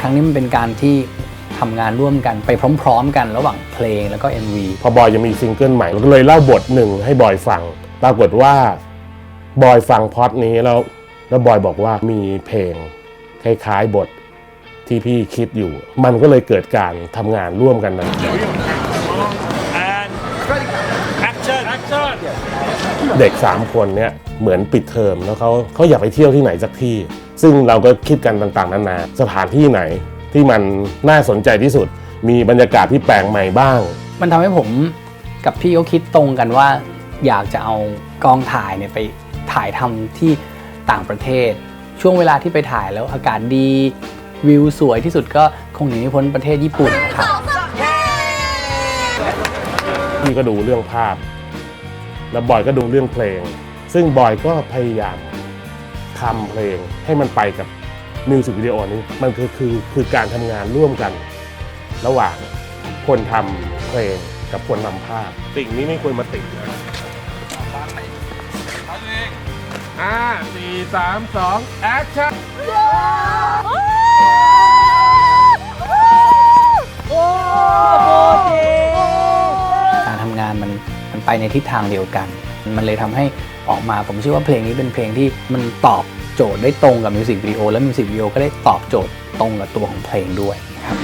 ครั้งนี้มันเป็นการที่ทำงานร่วมกันไปพร้อมๆ กันระหว่างเพลงแล้วก็ MV พอบอยยังมีซิงเกิลใหม่เราก็เลยเล่าบทหนึ่งให้บอยฟัง ปรากฏว่าบอยฟังพอดนี้แล้วแล้วบอยบอกว่ามีเพลงคล้ายๆบทที่พี่คิดอยู่ มันก็เลยเกิดการทำงานร่วมกันนั้น เด็ก 3 คนเนี่ยเหมือนปิดเทอมแล้วเขาเขาอยากไปเที่ยวที่ไหนสักที่ ซึ่งเราก็คิดกันต่างๆนานาสถานที่ไหนที่มันน่าสนใจที่สุด มีบรรยากาศที่แปลกใหม่บ้าง มันทำให้ผมกับพี่เขาคิดตรงกันว่า อยากจะเอากองถ่ายเนี่ยไปถ่ายทำที่ต่างประเทศ ช่วงเวลาที่ไปถ่ายแล้วอากาศดีวิวสวยที่สุดก็คงหนีไม่พ้นประเทศญี่ปุ่นนะครับพี่ก็ดูเรื่องภาพ แล้วบอยก็ดูเรื่องเพลง ซึ่งบอยก็พยายามทำเพลงให้มันไปกับมิวสิกวิดีโอนี้มันคือคือคือการทำงานร่วมกัน ระหว่างคนทำเพลงกับคนทำภาพสิ่งนี้ไม่ควรมาติดนะห้าสี่สามสองแอคชั่น งานมันมันไปในทิศทางเดียวกัน มันเลยทำให้ออกมาผมเชื่อว่าเพลงนี้เป็นเพลงที่มันตอบโจทย์ได้ตรงกับมิวสิกวิดีโอและมิวสิกวิดีโอก็ได้ตอบโจทย์ตรงกับตัวของเพลงด้วยครับ